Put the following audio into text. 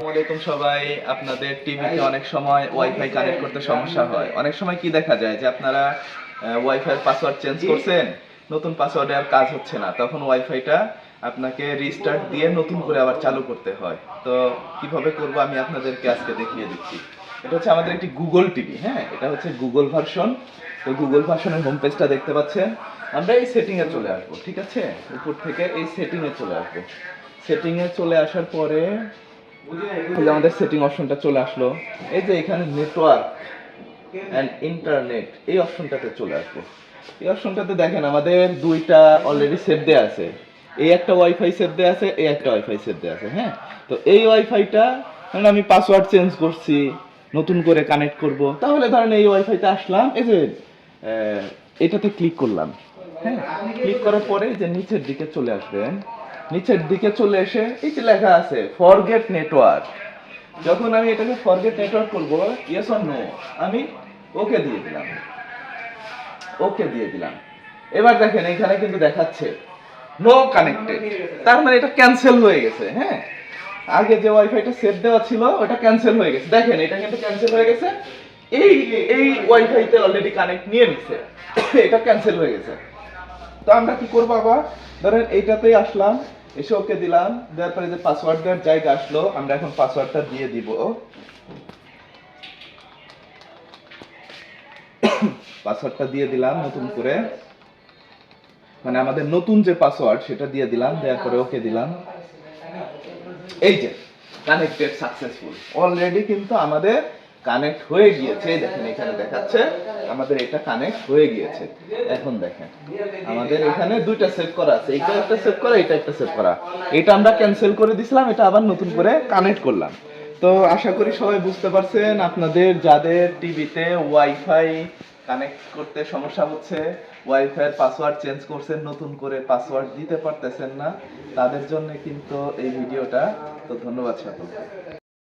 আসসালামাইকুম সবাই। আপনাদের টিভিতে অনেক সময় ওয়াইফাই কানেক্ট করতে সমস্যা হয়। অনেক সময় কি দেখা যায় যে আপনারা ওয়াইফাই পাসওয়ার্ড চেঞ্জ করছেন নতুন পাসওয়ার্ডে আর কাজ হচ্ছে না। তখন ওয়াইফাইটা আপনাকে রিস্টার্ট দিয়ে নতুন করে আবার চালু করতে হয়। তো কীভাবে করব আমি আপনাদেরকে আজকে দেখিয়ে দিচ্ছি। এটা হচ্ছে আমাদের একটি গুগল টিভি হ্যাঁ? এটা হচ্ছে গুগল ভার্সন তো গুগল ভার্সনের হোম পেজটা দেখতে পাচ্ছেন। আমরা এই সেটিংয়ে চলে আসব ঠিক আছে? উপর থেকে এই সেটিংয়ে চলে আসব। সেটিংয়ে চলে আসার পরে এই আমাদের সেটিং অপশনটা চলে আসলো। এই যে এখানে নেটওয়ার্ক অ্যান্ড ইন্টারনেট এই অপশনটাতে চলে আসব এই অপশনটাতে দেখেন, আমাদের দুইটা অলরেডি সেভ দেওয়া আছে। এই একটা ওয়াইফাই সেভ দেওয়া আছে এই একটা ওয়াইফাই সেভ দেওয়া আছে হ্যাঁ? তো এই ওয়াইফাইটা ধরেন আমি পাসওয়ার্ড চেঞ্জ করছি, নতুন করে কানেক্ট করব, তাহলে ধরেন এই ওয়াইফাইতে আসলাম, এই যে এটাতে ক্লিক করলাম হ্যাঁ? ক্লিক করার পরে যে নিচের দিকে চলে আসবেন। নিচের দিকে চলে এসে এই যে লেখা আছে ফরগেট নেটওয়ার্ক যখন আমি এটাকে ফরগেট নেটওয়ার্ক করব ইয়েস অর নো আমি ওকে দিয়ে দিলাম। ওকে দিয়ে দিলাম। এবার দেখেন, এখানে কিন্তু দেখাচ্ছে নো কানেক্টেড তার মানে এটা ক্যান্সেল হয়ে গেছে হ্যাঁ? আগে যে ওয়াইফাইটা সেভ দেওয়া ছিল, ওটা ক্যান্সেল হয়ে গেছে। দেখেন, এটা কিন্তু ক্যান্সেল হয়ে গেছে। এই এই ওয়াইফাইতে অলরেডি কানেক্ট নিয়ে নিছে। এটা ক্যান্সেল হয়ে গেছে। তো আমরা কি করব আবার? ধরেন এইটাতেই আসলাম, এসে ওকে দিলাম, দেওয়ার পরে যে পাসওয়ার্ড দেওয়ার জায়গা আসলো, আমরা এখন পাসওয়ার্ডটা দিয়ে দিব। পাসওয়ার্ডটা দিয়ে দিলাম নতুন করে। মানে আমাদের নতুন যে পাসওয়ার্ড সেটা দিয়ে দিলাম, দেওয়ার পরে ওকে দিলাম। এই যে কানেক্টেড সাকসেসফুল অলরেডি কিন্তু আমাদের কানেক্ট হয়ে গিয়েছে, দেখেন এখানে দেখাচ্ছে, আমাদের এটা কানেক্ট হয়ে গিয়েছে। এখন দেখেন, আমাদের এখানে দুইটা সেভ করা আছে, এটা একটা সেভ করা, এটা একটা সেভ করা। এটা আমরা ক্যান্সেল করে দিছিলাম, এটা আবার নতুন করে কানেক্ট করলাম। তো আশা করি সবাই বুঝতে পারছেন, আপনাদের, যাদের টিভিতে ওয়াইফাই কানেক্ট করতে সমস্যা হচ্ছে ওয়াইফাই পাসওয়ার্ড চেঞ্জ করছেন, নতুন করে পাসওয়ার্ড দিতে পারতেছেন না, তাদের জন্য কিন্তু এই ভিডিওটা। তো ধন্যবাদ সকলকে।